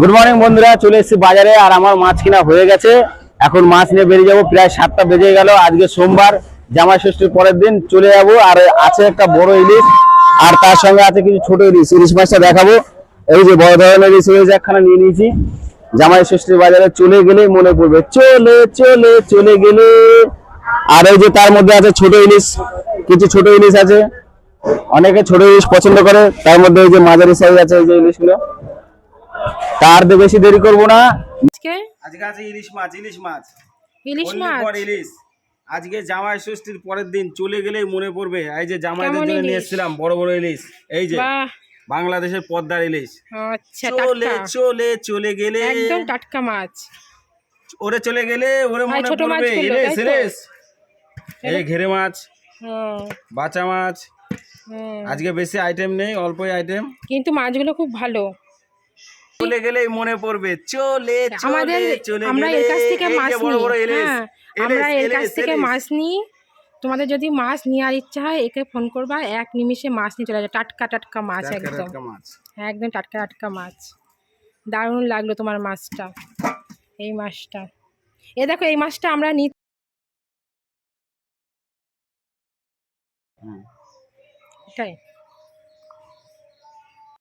Good morning বন্ধুরা, চলে এসেছি বাজারে, আর আমার মাছ কিনা হয়ে গেছে। এখন মাছ নিয়ে বেরিয়ে যাব, প্রায় সাতটা বেজে গেল। আজকে সোমবার, জামাই ষষ্ঠীর পরের দিন চলে যাব, আর আছে একটা বড় ইলিশ, আর তার সঙ্গে আছে কিছু ছোট ইলিশ। ইলিশ মাছটা দেখাবো। এই যে বড় ধরনের ইলিশ রয়েছে একখানা নিয়ে নিয়েছি। জামাই ষষ্ঠীর বাজারে চলে গেলে মনে পড়বে, চলে চলে চলে গেলে। আর এই যে তার মধ্যে আছে ছোট ইলিশ, কিছু ছোট ইলিশ আছে। অনেকে ছোট ইলিশ পছন্দ করে, তার মধ্যে এই যে মাঝারি সাইজ আছে এই যে ইলিশগুলো। তার বেশি দেরি করব না। আজকে? আজকে আছে ইলিশ মাছ ইলিশ মাছ। ইলিশ মাছ? for ইলিশ। আজকে জামাই ষষ্ঠীর পরের দিন চলে গেলেই মনে পড়বে। এই যে জামাইদের জন্য নিয়ে এসেছিলাম বড় বড় ইলিশ। এই যে বাহ। বাংলাদেশের পদ্মার ইলিশ। আচ্ছা চলে চলে চলে গেলে একদম টাটকা মাছ। ওরে চলে গেলে ওরে মনে পড়বে। ইলিশ ইলিশ। এই ঘেরে মাছ বাচা মাছ। আজকে বেশি আইটেম নেই অল্পই আইটেম কিন্তু মাছগুলো খুব ভালো। চলে গেলেই মনে পড়বে চলে চলে আমাদের চলে আমরা এর কাছ থেকে মাছ নিই। হ্যাঁ আমরা এর কাছ থেকে মাছ নিই। তোমাদের যদি মাছ নেওয়ার ইচ্ছা হয় একে ফোন করবা এক নিমিষে মাছ নিয়ে চলে যায় টাটকা টাটকা মাছ একদম। হ্যাঁ একদম টাটকা টাটকা মাছ। দারুণ লাগল তোমার মাছটা এই মাছটা। এ দেখো এই মাছটা আমরা নি। এটাই।